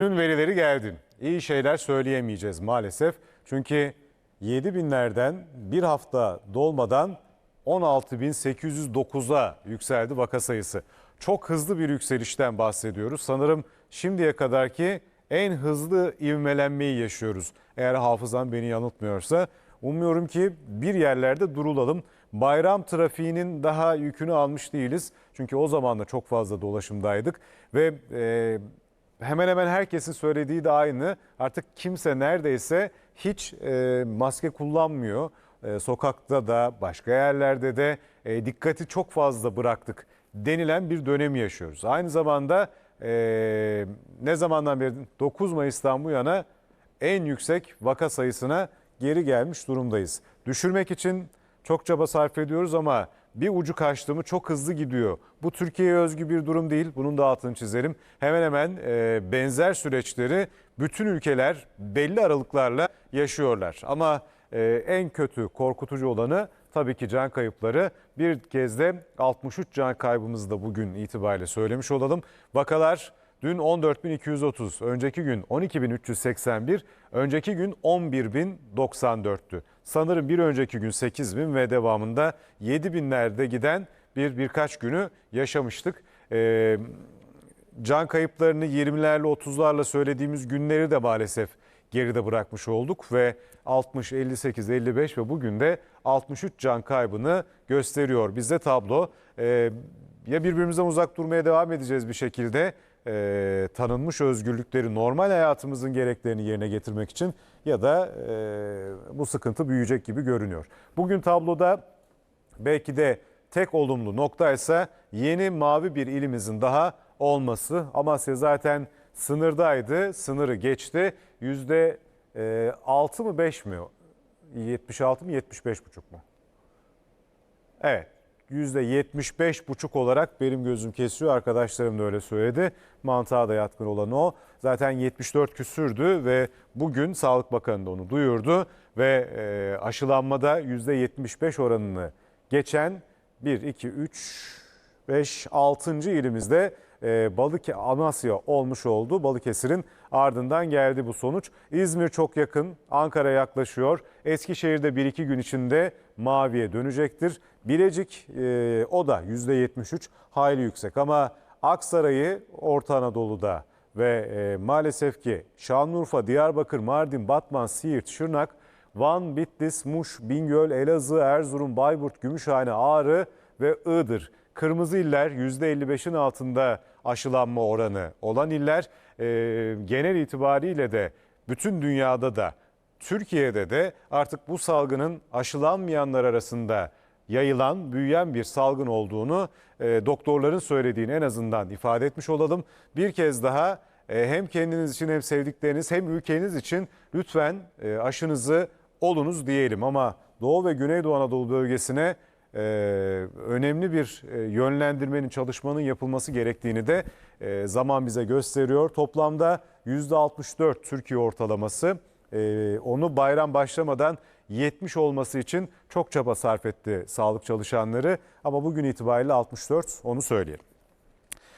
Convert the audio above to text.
Dün verileri geldi. İyi şeyler söyleyemeyeceğiz maalesef. Çünkü 7 binlerden bir hafta dolmadan 16.809'a yükseldi vaka sayısı. Çok hızlı bir yükselişten bahsediyoruz. Sanırım şimdiye kadarki en hızlı ivmelenmeyi yaşıyoruz. Eğer hafızam beni yanıltmıyorsa. Umuyorum ki bir yerlerde durulalım. Bayram trafiğinin daha yükünü almış değiliz. Çünkü o zaman da çok fazla dolaşımdaydık ve e, hemen hemen herkesin söylediği de aynı. Artık kimse neredeyse hiç e, maske kullanmıyor. E, sokakta da başka yerlerde de e, dikkati çok fazla bıraktık denilen bir dönemi yaşıyoruz. Aynı zamanda e, ne zamandan beri 9 Mayıs'tan bu yana en yüksek vaka sayısına geri gelmiş durumdayız. Düşürmek için çok çaba sarf ediyoruz ama bir ucu kaçtı mı çok hızlı gidiyor. Bu Türkiye'ye özgü bir durum değil. Bunun da altını çizelim. Hemen hemen e, benzer süreçleri bütün ülkeler belli aralıklarla yaşıyorlar. Ama e, en kötü korkutucu olanı tabii ki can kayıpları. Bir kez de 63 can kaybımızı da bugün itibariyle söylemiş olalım. Vakalar Dün 14.230, önceki gün 12.381, önceki gün 11.094'tü. Sanırım bir önceki gün 8.000 ve devamında 7.000'lerde giden bir birkaç günü yaşamıştık. Ee, can kayıplarını 20'lerle 30'larla söylediğimiz günleri de maalesef geride bırakmış olduk ve 60, 58, 55 ve bugün de 63 can kaybını gösteriyor. Bizde tablo Ee, ya birbirimizden uzak durmaya devam edeceğiz bir şekilde e, tanınmış özgürlükleri normal hayatımızın gereklerini yerine getirmek için ya da e, bu sıkıntı büyüyecek gibi görünüyor. Bugün tabloda belki de tek olumlu nokta ise yeni mavi bir ilimizin daha olması. Amasya zaten sınırdaydı, sınırı geçti. Yüzde e, 6 mı 5 mi? 76 mı 75 buçuk mu? Evet. %75,5 olarak benim gözüm kesiyor. Arkadaşlarım da öyle söyledi. Mantığa da yatkın olan o. Zaten 74 küsürdü ve bugün Sağlık Bakanı da onu duyurdu. Ve e, aşılanmada %75 oranını geçen 1, 2, 3, 5, 6. ilimizde e, Balık Amasya olmuş oldu. Balıkesir'in ardından geldi bu sonuç. İzmir çok yakın, Ankara yaklaşıyor. Eskişehir'de 1-2 gün içinde maviye dönecektir. Bilecik e, o da %73 hayli yüksek ama Aksaray'ı Orta Anadolu'da ve e, maalesef ki Şanlıurfa, Diyarbakır, Mardin, Batman, Siirt, Şırnak, Van, Bitlis, Muş, Bingöl, Elazığ, Erzurum, Bayburt, Gümüşhane, Ağrı ve Iğdır. Kırmızı iller %55'in altında aşılanma oranı olan iller e, genel itibariyle de bütün dünyada da Türkiye'de de artık bu salgının aşılanmayanlar arasında yayılan, büyüyen bir salgın olduğunu e, doktorların söylediğini en azından ifade etmiş olalım. Bir kez daha e, hem kendiniz için hem sevdikleriniz hem ülkeniz için lütfen e, aşınızı olunuz diyelim. Ama Doğu ve Güneydoğu Anadolu bölgesine e, önemli bir e, yönlendirmenin, çalışmanın yapılması gerektiğini de e, zaman bize gösteriyor. Toplamda %64 Türkiye ortalaması. E, onu bayram başlamadan 70 olması için çok çaba sarf etti sağlık çalışanları. Ama bugün itibariyle 64 onu söyleyelim.